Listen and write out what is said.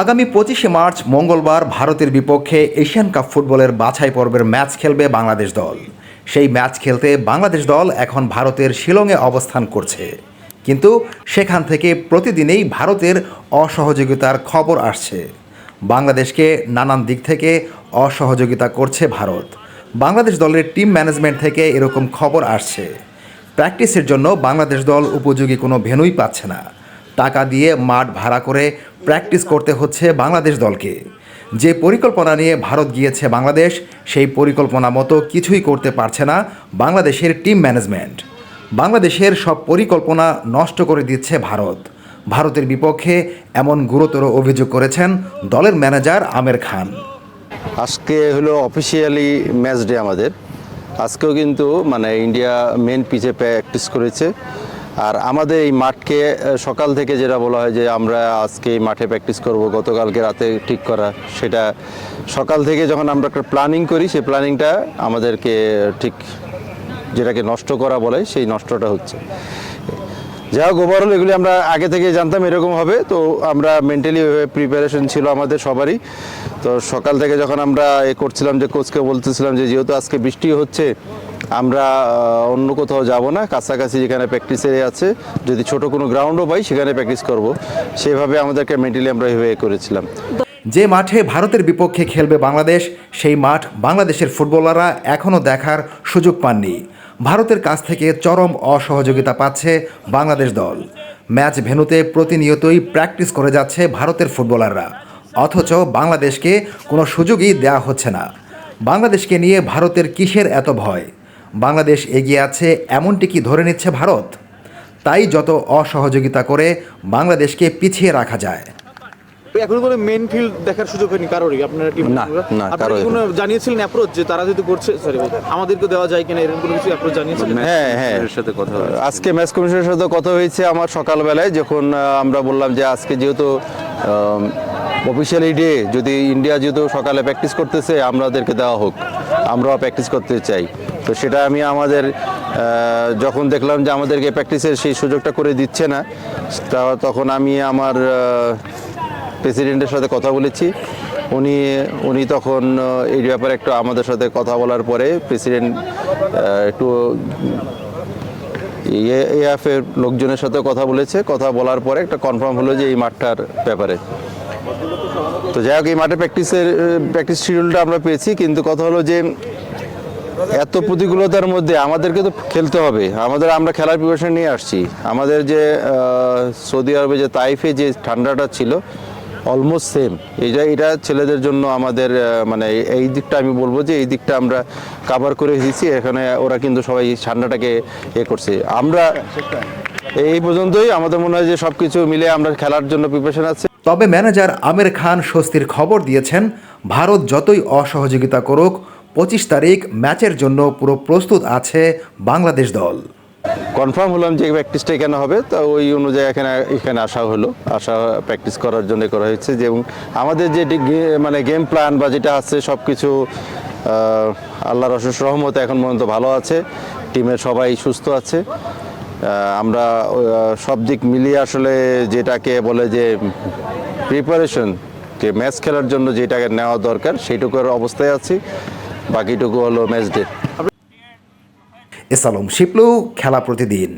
আগামী পঁচিশে মার্চ, মঙ্গলবার ভারতের বিপক্ষে এশিয়ান কাপ ফুটবলের বাছাই পর্বের ম্যাচ খেলবে বাংলাদেশ দল। সেই ম্যাচ খেলতে বাংলাদেশ দল এখন ভারতের শিলংয়ে অবস্থান করছে। কিন্তু সেখান থেকে প্রতিদিনেই ভারতের অসহযোগিতার খবর আসছে। বাংলাদেশকে নানান দিক থেকে অসহযোগিতা করছে ভারত। বাংলাদেশ দলের টিম ম্যানেজমেন্ট থেকে এরকম খবর আসছে। প্র্যাকটিসের জন্য বাংলাদেশ দল উপযোগী কোনো ভেন্যুই পাচ্ছে না। টাকা দিয়ে মাঠ ভাড়া করে প্র্যাকটিস করতে হচ্ছে বাংলাদেশ দলকে। যে পরিকল্পনা নিয়ে ভারত গিয়েছে বাংলাদেশ, সেই পরিকল্পনা মতো কিছুই করতে পারছে না বাংলাদেশের টিম ম্যানেজমেন্ট বাংলাদেশের সব পরিকল্পনা নষ্ট করে দিচ্ছে ভারত। ভারতের বিপক্ষে এমন গুরুতর অভিযোগ করেছেন দলের ম্যানেজার আমের খান। আজকে হলো অফিসিয়ালি ম্যাচ ডে আমাদের। আজকেও কিন্তু মানে ইন্ডিয়া মেন পিচে প্র্যাকটিস করেছে। আর আমাদের এই মাঠকে সকাল থেকে যেটা বলা হয় যে আমরা আজকে এই মাঠে প্র্যাকটিস করব, গতকালকে রাতে ঠিক করা, সেটা সকাল থেকে যখন আমরা একটা প্ল্যানিং করি, সেই প্ল্যানিংটা আমাদেরকে ঠিক যেটাকে নষ্ট করা বলে, সেই নষ্টটা হচ্ছে। যাই হোক ওভারঅল এগুলি আমরা আগে থেকে জানতাম এরকম হবে, তো আমরা মেন্টালি প্রিপারেশন ছিল আমাদের সবারই। তো সকাল থেকে যখন আমরা এ করছিলাম যে কোচকে বলতেছিলাম যে যেহেতু আজকে বৃষ্টি হচ্ছে, আমরা অন্য কোথাও যাব না, কাছাকাছি যেখানে প্র্যাকটিস এরিয়া আছে, যদি ছোট কোনো গ্রাউন্ডও পাই, সেখানে প্র্যাকটিস করব। সেভাবে আমাদেরকে মেন্টালি আমরা এভাবে করেছিলাম। যে মাঠে ভারতের বিপক্ষে খেলবে বাংলাদেশ, সেই মাঠ বাংলাদেশের ফুটবলাররা এখনও দেখার সুযোগ পাননি। ভারতের কাছ থেকে চরম অসহযোগিতা পাচ্ছে বাংলাদেশ দল। ম্যাচ ভেনুতে প্রতিনিয়তই প্র্যাকটিস করে যাচ্ছে ভারতের ফুটবলাররা। অথচ বাংলাদেশকে কোনো সুযোগই দেওয়া হচ্ছে না। বাংলাদেশকে নিয়ে ভারতের কিসের এত ভয়? বাংলাদেশ এগিয়ে আছে এমনটি কি ধরে নিচ্ছে ভারত? তাই যত অসহযোগিতা করে বাংলাদেশকে পিছিয়ে রাখা যায়। এখনও কোনো মেন ফিল্ড দেখার সুযোগ হয়নি কারোরই আপনারা টিম না, না, আপনারা কারোরই কোনো জানিয়েছিলেন অ্যাপ্রোচ যে তারা যদি করছে? সরি আমাদেরকে দেওয়া যায় কিনা এরকম কোনো কিছু অ্যাপ্রোচ জানিয়েছিলেন? হ্যাঁ হ্যাঁ। এর সাথে কথা হয়েছে। আজকে ম্যাচ কমিশনের সাথে কথা হয়েছে আমার সকালবেলায় যখন আমরা বললাম যে আজকে যেহেতু অফিসিয়ালি ডে যদি ইন্ডিয়া যেহেতু সকালে প্র্যাকটিস করতেছে আমাদেরকে দেওয়া হোক। আমরাও প্র্যাকটিস করতে চাই। তো সেটা আমি আমাদের যখন দেখলাম যে আমাদেরকে প্র্যাকটিসের সেই সুযোগটা করে দিচ্ছে না তা- তখন আমি আমার প্রেসিডেন্টের সাথে কথা বলেছি। উনি উনি তখন এই ব্যাপারে একটু আমাদের সাথে কথা বলার পরে প্রেসিডেন্ট একটু এএফ এর লোকজনের সাথে কথা বলেছে। কথা বলার পরে একটা কনফার্ম হলো যে এই মাঠটার ব্যাপারে। তো যাই হোক, এই মাঠে প্র্যাকটিসের প্র্যাকটিস শিডিউলটা আমরা পেয়েছি, কিন্তু কথা হলো যে এত প্রতিকূলতার মধ্যে আমাদেরকে তো খেলতে হবে। আমাদের, আমরা খেলার প্রিপারেশন নিয়ে আসছি। আমাদের যে সৌদি আরবে যে তাইফে যে ঠান্ডাটা ছিল অলমোস্ট সেম এটা এটা ছেলেদের জন্য আমাদের মানে এই দিকটা আমি বলব যে এই দিকটা আমরা কাভার করে দিয়েছি। এখানে ওরা কিন্তু সবাই ঠান্ডাটাকে এ করছে। আমরা এই পর্যন্তই। আমাদের মনে হয় যে সব কিছু মিলে আমরা খেলার জন্য প্রিপারেশন আছে। তবে ম্যানেজার আমির খান স্বস্তির খবর দিয়েছেন ভারত যতই অসহযোগিতা করুক পঁচিশ তারিখ ম্যাচের জন্য পুরো প্রস্তুত আছে বাংলাদেশ দল। কনফার্ম হলাম যে প্র্যাকটিসটা এখানে হবে, তো ওই অনুযায়ী এখানে এখানে আসা হলো। আসা প্র্যাকটিস করার জন্য করা হয়েছে যে আমাদের যে মানে গেম প্ল্যান বা যেটা আছে সব কিছু আল্লাহর অশেষ রহমতে এখন পর্যন্ত ভালো আছে টিমের সবাই সুস্থ আছে। আমরা সব দিক মিলিয়ে আসলে যেটাকে বলে যে প্রিপারেশন যে ম্যাচ খেলার জন্য যেটাকে নেওয়া দরকার, সেইটুকুর অবস্থায় আছি। বাকিটুকু হলো ম্যাচ ডে এসালম শিপলু খেলা প্রতিদিন।